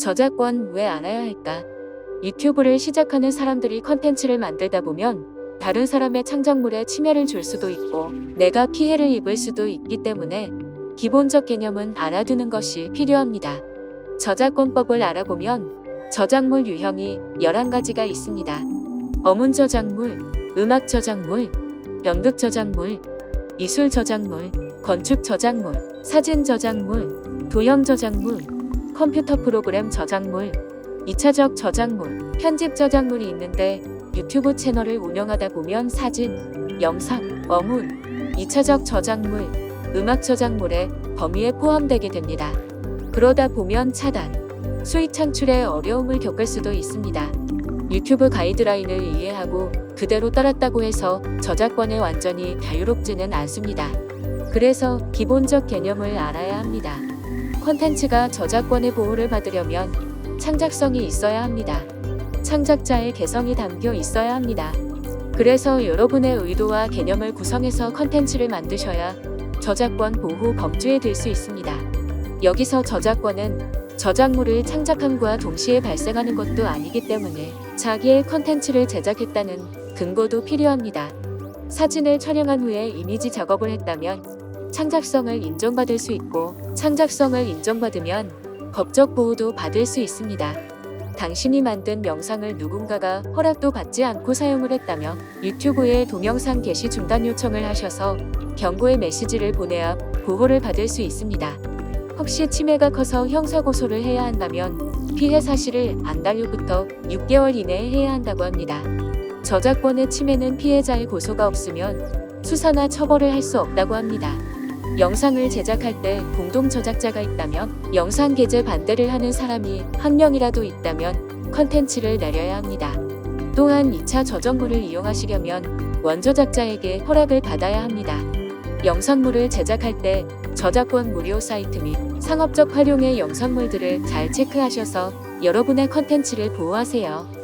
저작권 왜 알아야 할까? 유튜브를 시작하는 사람들이 컨텐츠를 만들다 보면 다른 사람의 창작물에 침해를 줄 수도 있고 내가 피해를 입을 수도 있기 때문에 기본적 개념은 알아두는 것이 필요합니다. 저작권법을 알아보면 저작물 유형이 11가지가 있습니다. 어문 저작물, 음악 저작물, 연극 저작물, 미술 저작물, 건축 저작물, 사진 저작물, 도형 저작물, 컴퓨터 프로그램 저작물, 2차적 저작물, 편집 저작물이 있는데 유튜브 채널을 운영하다 보면 사진, 영상, 어문, 2차적 저작물, 음악 저작물의 범위에 포함되게 됩니다. 그러다 보면 차단, 수익 창출에 어려움을 겪을 수도 있습니다. 유튜브 가이드라인을 이해하고 그대로 따랐다고 해서 저작권에 완전히 자유롭지는 않습니다. 그래서 기본적 개념을 알아야 합니다. 콘텐츠가 저작권의 보호를 받으려면 창작성이 있어야 합니다. 창작자의 개성이 담겨 있어야 합니다. 그래서 여러분의 의도와 개념을 구성해서 컨텐츠를 만드셔야 저작권 보호 범주에 들 수 있습니다. 여기서 저작권은 저작물을 창작함과 동시에 발생하는 것도 아니기 때문에 자기의 컨텐츠를 제작했다는 근거도 필요합니다. 사진을 촬영한 후에 이미지 작업을 했다면 창작성을 인정받을 수 있고 창작성을 인정받으면 법적 보호도 받을 수 있습니다. 당신이 만든 영상을 누군가가 허락도 받지 않고 사용을 했다면 유튜브에 동영상 게시 중단 요청을 하셔서 경고의 메시지를 보내야 보호를 받을 수 있습니다. 혹시 침해가 커서 형사고소를 해야 한다면 피해 사실을 안달로부터 6개월 이내에 해야 한다고 합니다. 저작권의 침해는 피해자의 고소가 없으면 수사나 처벌을 할 수 없다고 합니다. 영상을 제작할 때 공동 저작자가 있다면 영상 게재 반대를 하는 사람이 한 명이라도 있다면 컨텐츠를 내려야 합니다. 또한 2차 저작물을 이용하시려면 원저작자에게 허락을 받아야 합니다. 영상물을 제작할 때 저작권 무료 사이트 및 상업적 활용의 영상물들을 잘 체크하셔서 여러분의 컨텐츠를 보호하세요.